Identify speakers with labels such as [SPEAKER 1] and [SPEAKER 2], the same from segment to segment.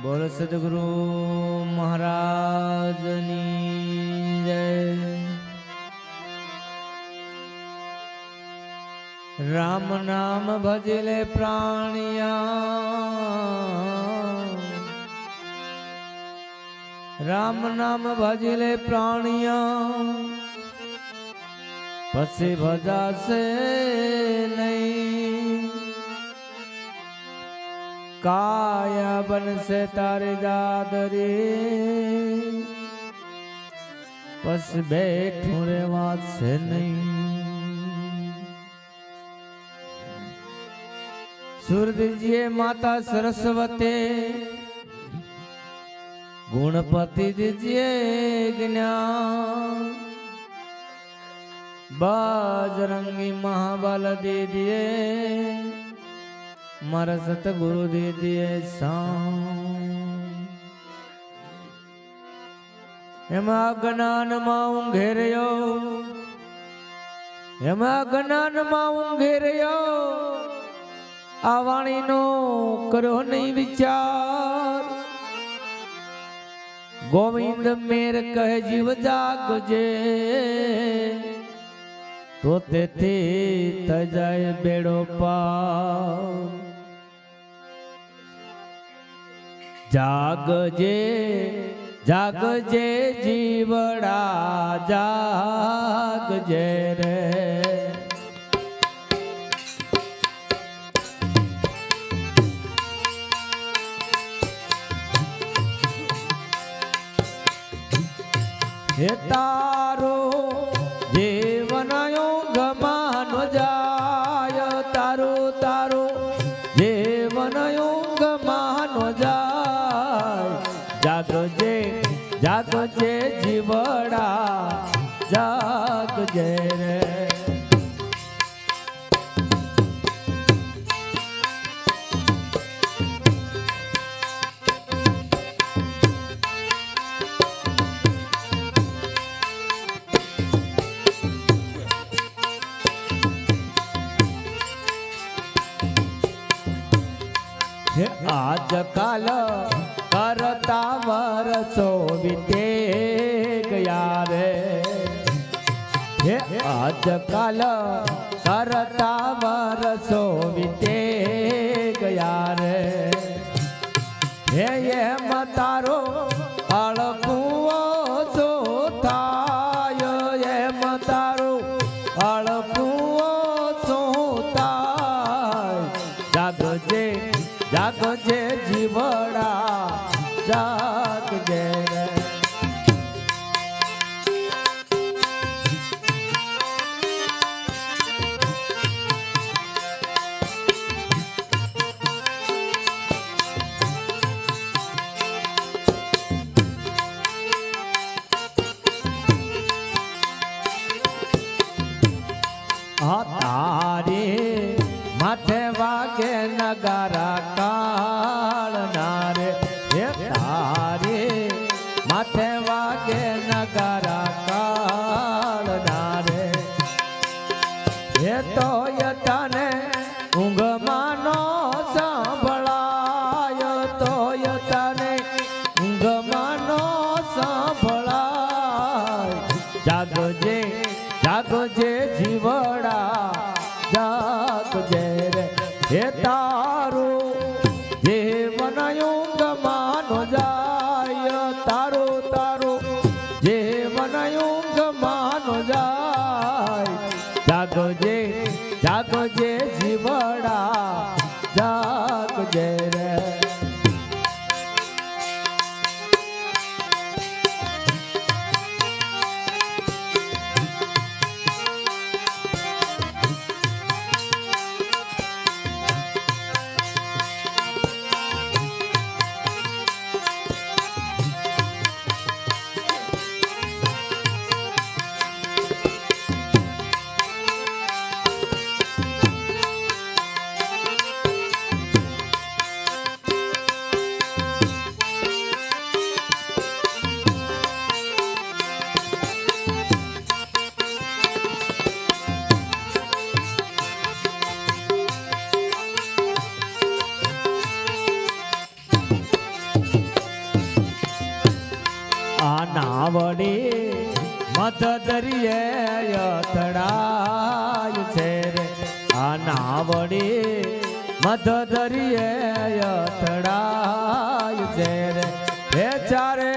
[SPEAKER 1] બોલ સદગુરુ મહારાજની જય. રામ નામ ભજલે પ્રાણિયા. રામ નામ ભજલે પ્રાણિયા. પછી ભજાશે નહીં काया बन से तारे जादरी बस बैठू रे बात से नहीं। सूरज जी माता सरस्वती, गुणपति दीजिए ज्ञान। बाजरंगी महाबल दे મારા સતગુરુ દીદીએ એમાં જ્ઞાનમાં ઊંઘેર્યો. એમાં જ્ઞાનમાં ઊંઘેર્યો. આ વાણીનો કરો નહીં વિચાર. ગોવિંદ મેર કહે જીવ જાગજે. તો તેથી તજાય બેડો પાર. જાગજે જાગજે જીવડા જાગજે રે. હે કાલ કરતા વરસો વીતે ગયા રે હે આજ કાલ કરતા વરસો વીતે ગયા રે હે એમ તારો અળકુઓ જીવડા જાગજે રે નગારા કાળ નારે, હે તારે? માથે વાગે નગારા કાળ નારે. હે તો યતાને ઊંઘ માનો સાંભળાય તો યતાને ઊંઘ માનો સાંભળાય. જાગજે જાગજે જીવડા, જાગજે રે. હે દરિયે અથડાય છે રે. આ નાવડી મધ દરિયે અથડાય છે રે. હે ચારે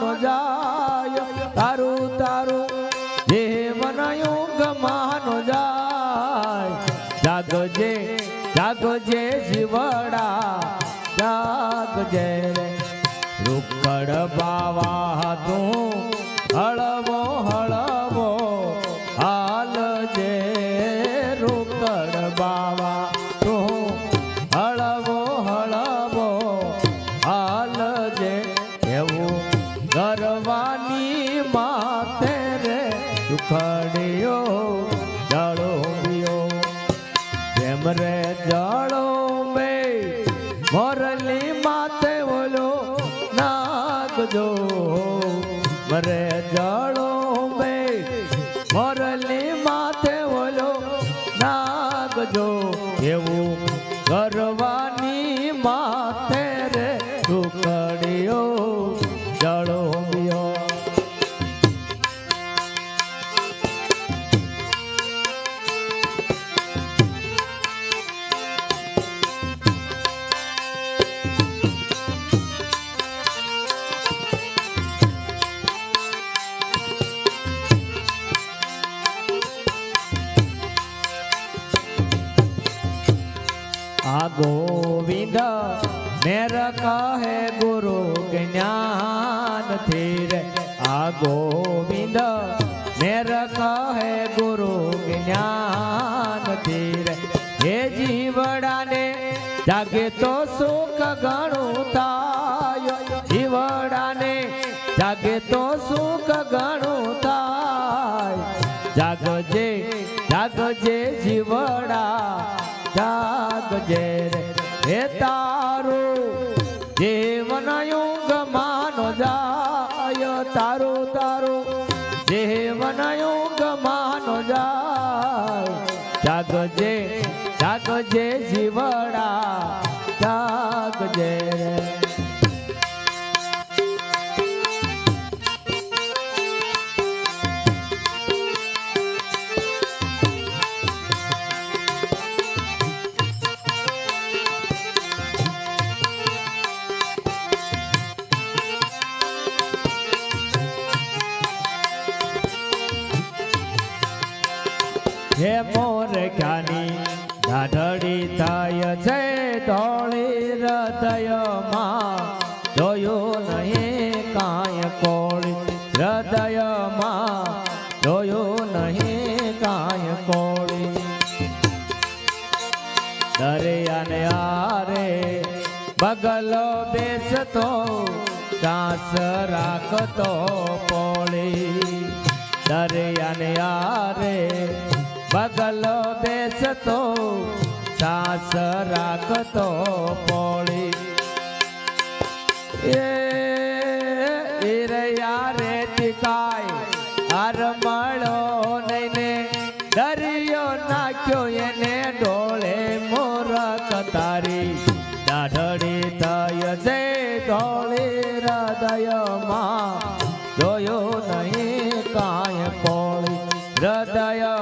[SPEAKER 1] ગમાનો જાય, તારું તારું જીવનયું ગમાનો જાય. જાગજે જાગજે જીવડા, જાગજે રે. રૂકડ બાવા તું હળવો હળવો હાલ નાગજો એવું ગરવાની માથે ગોવિંદ, મેર કહે ગુરુ જ્ઞાન ધીર. આ ગોવિંદ, મેર કહે ગુરુ જ્ઞાન ધીર. હે જીવડાને જાગે તો સુખ ઘણું થાય જીવડાને જાગે તો સુખ ઘણું થાય જાગજે જાગજે જીવડા. રે હે તારું જીવન યુગ માનો જાય, તારું તારું જીવન યુગ માનો જાય. જાગજે જાગજે જીવડા, જાગજે. મોર જ્ઞાની થાય છે ધોળી હૃદયમાં. જોયું નહીં કાંઈ કોળી હૃદયમાં. જોયું નહીં કાંઈ કોળી. દરિયાને આરે બગલો બેસતો સાસ રાખતો પોળી. દરિયાને આરે બગલો બેસતો, સાસ રાખતો પોળી. એ ઈરયા રે ટીકાય હાર મળો નહીં ને દરિયો નાખ્યો એને ડોળે મોર કતારી દાઢડી થય છે ધોળી હૃદયમાં, જોયો નહીં કાંઈ પોળી. હૃદયમાં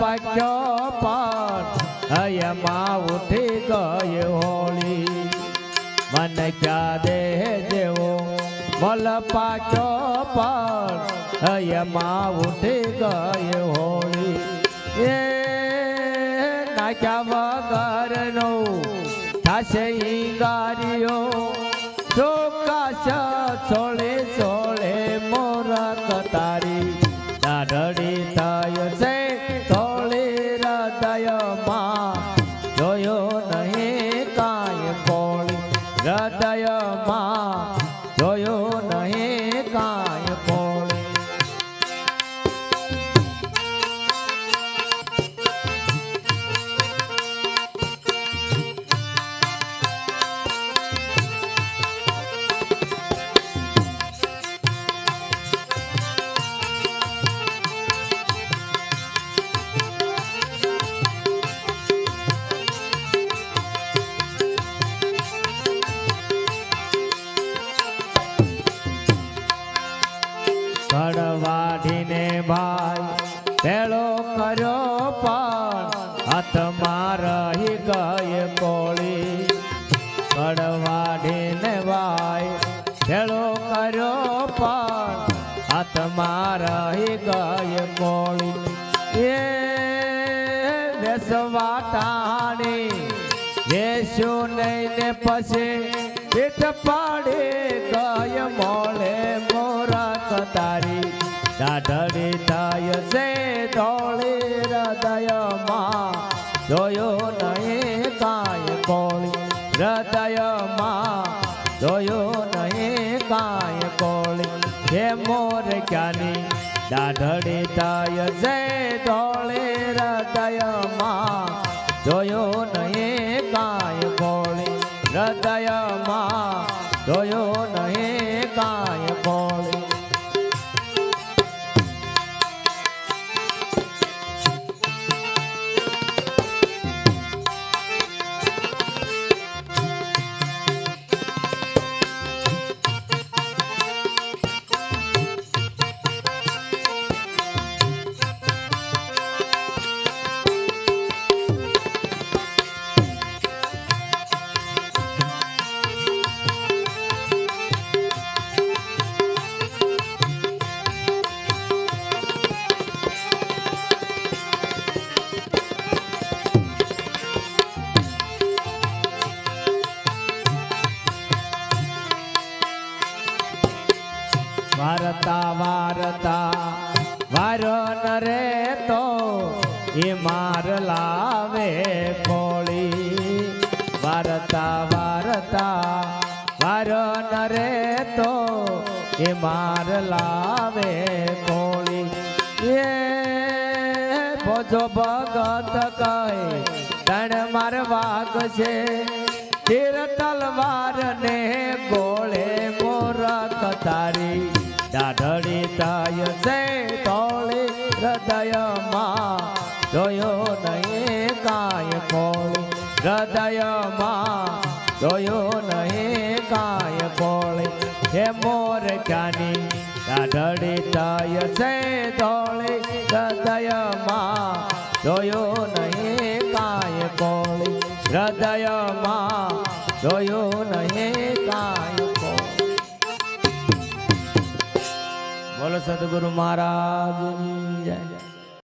[SPEAKER 1] પાક્યો પાઠ હયમાં ઉઠી ગઈ હોળી. મન ક્યાં દેહ જેવો મલ પાક્યો પાઠ એમાં ઉઠી ગઈ હોળી. એ નાખ્યા વગરનો થશે ઈ ગાડીઓ ચોકાશ છોડે છોડે હૃદયમાં પેલો કરો પણ હાથમાં રહી ગાય કોણી એ બેસવા ટાણી બેસો નહીં ને પછી પીઠ પાડે ગય મોળે મોરા કતારી દાઢડી થાય છે ધોળી હૃદયમાં. જોયો નહીં કાંઈ કોળી. હૃદયમાં જોયો નહીં કાંઈ કોળી. હે મોર ક્યાંની દાઢડી થાય છે ધોળી હૃદયમાં. જોયો નહીં કાંઈ કોળી હૃદયમાં. જોયો નહીં વારો તો એ માર લાવે કોળી. એ ભોજો ભગત કહે તણ માર વાગ છે તીર તલવાર ને ગોળે મોર કતારી દાઢડી તાય છે તોળી હૃદયમાં જોયો નહીં કાંઈ કોળી. હૃદયમાં જોયો નહીં કાંઈ કોળી હે મોર જાની, દાઢડી થાય છે ધોળે હૃદયમાં જોયો નહીં કાય કોળી હૃદયમાં જોયો નહીં કાય બોલો સદગુરુ મહારાજની જય.